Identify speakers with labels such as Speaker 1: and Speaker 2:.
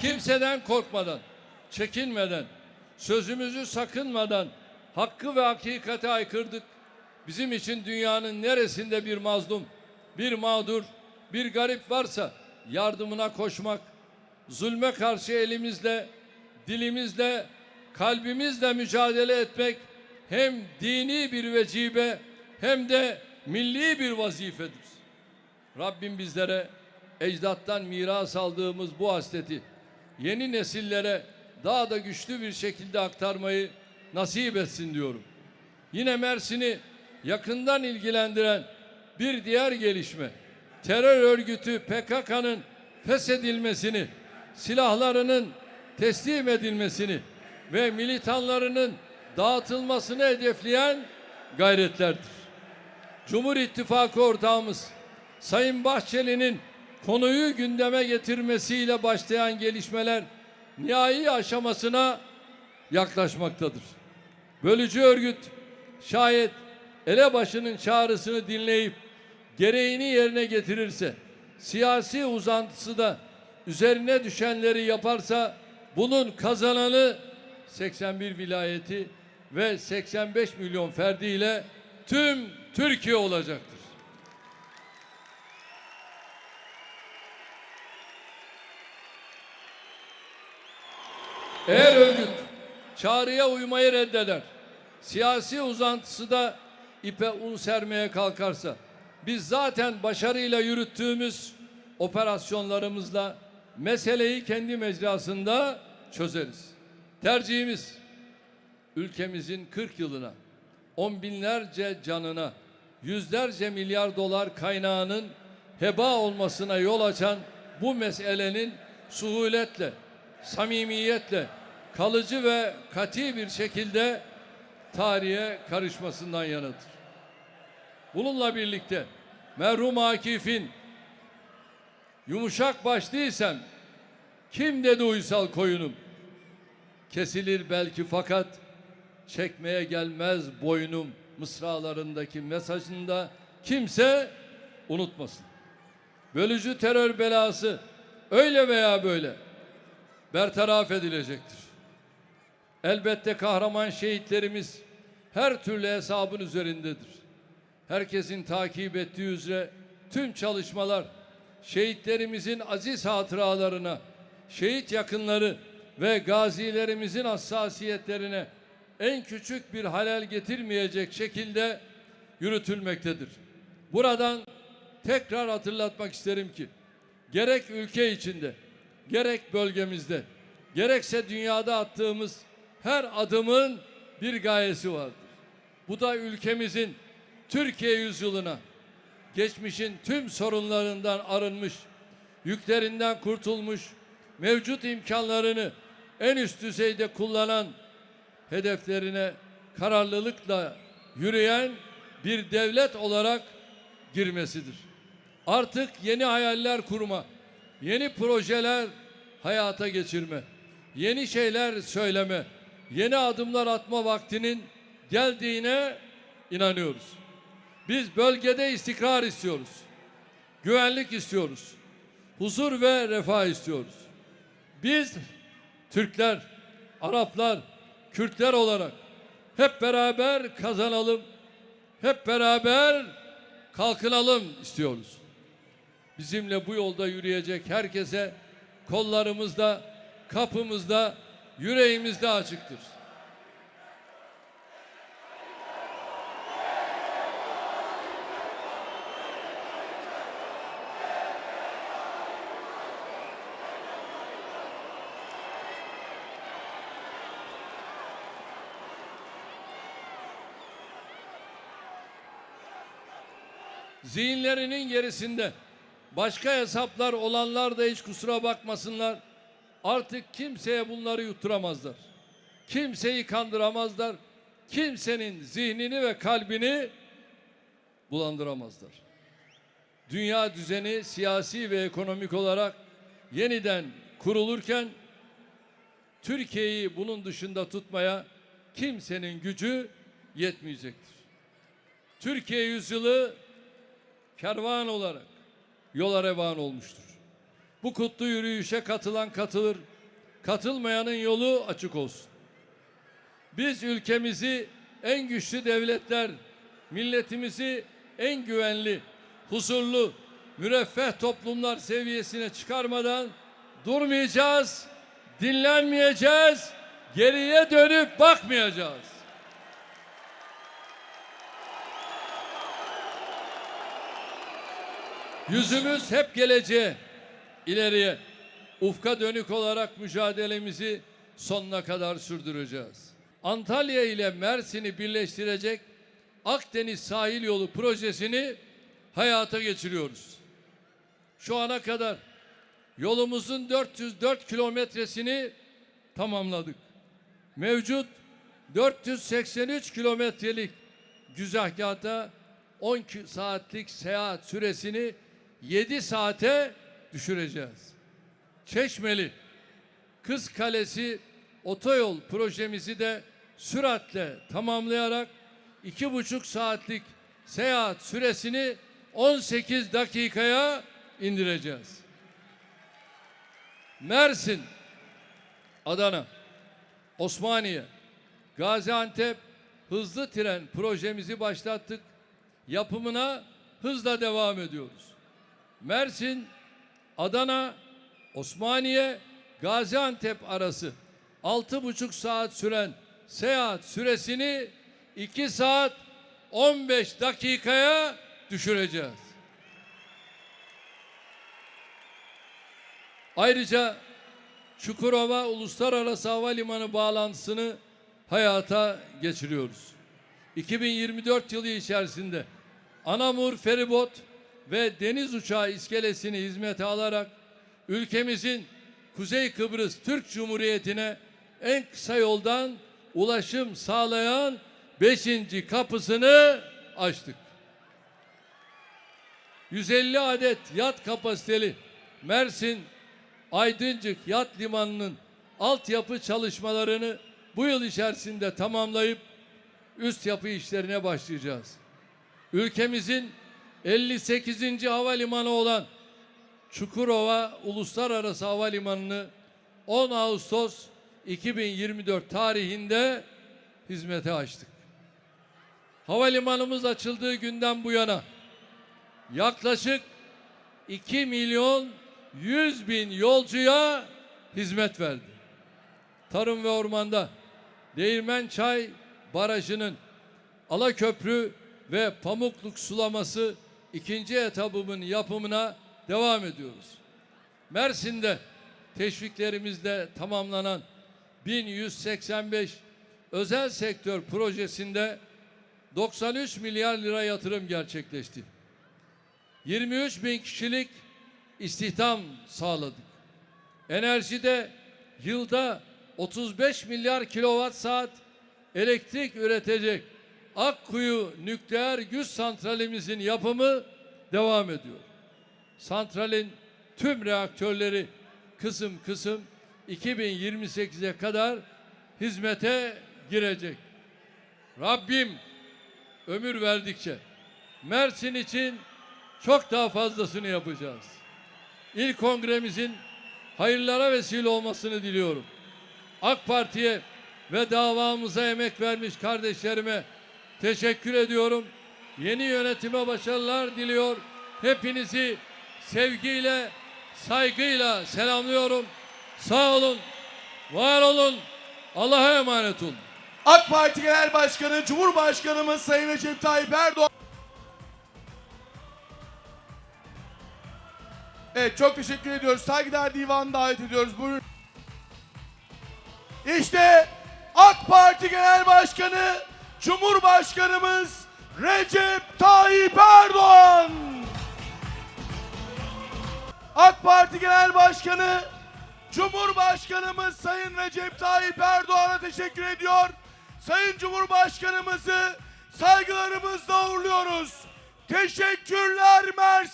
Speaker 1: kimseden korkmadan, çekinmeden, sözümüzü sakınmadan hakkı ve hakikate aykırdık. Bizim için dünyanın neresinde bir mazlum, bir mağdur, bir garip varsa yardımına koşmak, zulme karşı elimizle, dilimizle, kalbimizle mücadele etmek hem dini bir vecibe hem de milli bir vazifedir. Rabbim bizlere ecdattan miras aldığımız bu hasleti yeni nesillere daha da güçlü bir şekilde aktarmayı nasip etsin diyorum. Yine Mersin'i yakından ilgilendiren bir diğer gelişme terör örgütü PKK'nın feshedilmesini, silahlarının teslim edilmesini ve militanlarının dağıtılmasını hedefleyen gayretlerdir. Cumhur İttifakı ortağımız Sayın Bahçeli'nin konuyu gündeme getirmesiyle başlayan gelişmeler nihai aşamasına yaklaşmaktadır. Bölücü örgüt şayet elebaşının çağrısını dinleyip gereğini yerine getirirse, siyasi uzantısı da üzerine düşenleri yaparsa bunun kazananı 81 vilayeti ve 85 milyon ferdiyle tüm Türkiye olacaktır. Eğer örgüt çağrıya uymayı reddeder, siyasi uzantısı da ipe un sermeye kalkarsa, biz zaten başarıyla yürüttüğümüz operasyonlarımızla meseleyi kendi mecrasında çözeriz. Tercihimiz ülkemizin 40 yılına, on binlerce canına, yüzlerce milyar dolar kaynağının heba olmasına yol açan bu meselenin suhuletle, samimiyetle, kalıcı ve kati bir şekilde tarihe karışmasından yanadır. Bununla birlikte merhum Akif'in yumuşak başlıysam kim dedi uysal koyunum kesilir belki fakat çekmeye gelmez boynum mısralarındaki mesajında kimse unutmasın. Bölücü terör belası öyle veya böyle bertaraf edilecektir. Elbette kahraman şehitlerimiz her türlü hesabın üzerindedir. Herkesin takip ettiği üzere tüm çalışmalar şehitlerimizin aziz hatıralarına, şehit yakınları ve gazilerimizin hassasiyetlerine en küçük bir halel getirmeyecek şekilde yürütülmektedir. Buradan tekrar hatırlatmak isterim ki gerek ülke içinde, gerek bölgemizde, gerekse dünyada attığımız her adımın bir gayesi vardır. Bu da ülkemizin Türkiye yüzyılına, geçmişin tüm sorunlarından arınmış, yüklerinden kurtulmuş, mevcut imkanlarını en üst düzeyde kullanan, hedeflerine kararlılıkla yürüyen bir devlet olarak girmesidir. Artık yeni hayaller kurma, yeni projeler hayata geçirme, yeni şeyler söyleme, yeni adımlar atma vaktinin geldiğine inanıyoruz. Biz bölgede istikrar istiyoruz. Güvenlik istiyoruz. Huzur ve refah istiyoruz. Biz Türkler, Araplar, Kürtler olarak hep beraber kazanalım. Hep beraber kalkınalım istiyoruz. Bizimle bu yolda yürüyecek herkese kollarımızda, kapımızda, yüreğimizde açıktır. zihinlerinin gerisinde başka hesaplar olanlar da hiç kusura bakmasınlar. Artık kimseye bunları yutturamazlar. Kimseyi kandıramazlar. Kimsenin zihnini ve kalbini bulandıramazlar. Dünya düzeni siyasi ve ekonomik olarak yeniden kurulurken Türkiye'yi bunun dışında tutmaya kimsenin gücü yetmeyecektir. Türkiye yüzyılı kervan olarak yola revan olmuştur. Bu kutlu yürüyüşe katılan katılır, katılmayanın yolu açık olsun. Biz ülkemizi en güçlü devletler, milletimizi en güvenli, huzurlu, müreffeh toplumlar seviyesine çıkarmadan durmayacağız, dinlenmeyeceğiz, geriye dönüp bakmayacağız. Yüzümüz hep geleceğe, ileriye, ufka dönük olarak mücadelemizi sonuna kadar sürdüreceğiz. Antalya ile Mersin'i birleştirecek Akdeniz Sahil Yolu projesini hayata geçiriyoruz. Şu ana kadar yolumuzun 404 kilometresini tamamladık. Mevcut 483 kilometrelik güzergahta 10 ki- saatlik seyahat süresini 7 saate düşüreceğiz. Çeşmeli, Kız Kalesi otoyol projemizi de süratle tamamlayarak iki buçuk saatlik seyahat süresini 18 dakikaya indireceğiz. Mersin, Adana, Osmaniye, Gaziantep hızlı tren projemizi başlattık. Yapımına hızla devam ediyoruz. Mersin, Adana, Osmaniye, Gaziantep arası altı buçuk saat süren seyahat süresini 2 saat 15 dakikaya düşüreceğiz. Ayrıca Çukurova Uluslararası Havalimanı bağlantısını hayata geçiriyoruz. 2024 yılı içerisinde Anamur feribot ve deniz uçağı iskelesini hizmete alarak ülkemizin Kuzey Kıbrıs Türk Cumhuriyeti'ne en kısa yoldan ulaşım sağlayan 5. kapısını açtık. 150 adet yat kapasiteli Mersin Aydıncık Yat Limanı'nın altyapı çalışmalarını bu yıl içerisinde tamamlayıp üst yapı işlerine başlayacağız. Ülkemizin 58. havalimanı olan Çukurova Uluslararası Havalimanı'nı 10 Ağustos 2024 tarihinde hizmete açtık. Havalimanımız açıldığı günden bu yana yaklaşık 2 milyon 100 bin yolcuya hizmet verdi. Tarım ve ormanda Değirmen Çay Barajı'nın Alaköprü ve Pamukluk sulaması ikinci etabının yapımına devam ediyoruz. Mersin'de teşviklerimizle tamamlanan 1185 özel sektör projesinde 93 milyar lira yatırım gerçekleşti. 23 bin kişilik istihdam sağladık. Enerjide yılda 35 milyar kilowatt saat elektrik üretecek Akkuyu nükleer güç santralimizin yapımı devam ediyor. Santralin tüm reaktörleri kısım kısım 2028'e kadar hizmete girecek. Rabbim ömür verdikçe Mersin için çok daha fazlasını yapacağız. İlk kongremizin hayırlara vesile olmasını diliyorum. AK Parti'ye ve davamıza emek vermiş kardeşlerime teşekkür ediyorum. Yeni yönetime başarılar diliyor. Hepinizi sevgiyle, saygıyla selamlıyorum. Sağ olun, var olun. Allah'a emanet olun.
Speaker 2: AK Parti Genel Başkanı Cumhurbaşkanımız Sayın Recep Tayyip Erdoğan. Evet çok teşekkür ediyoruz. Saygıdeğer Divanı davet ediyoruz. Buyurun. İşte AK Parti Genel Başkanı Cumhurbaşkanımız Recep Tayyip Erdoğan. AK Parti Genel Başkanı Cumhurbaşkanımız Sayın Recep Tayyip Erdoğan'a teşekkür ediyor. Sayın Cumhurbaşkanımızı saygılarımızla uğurluyoruz. Teşekkürler Mersin.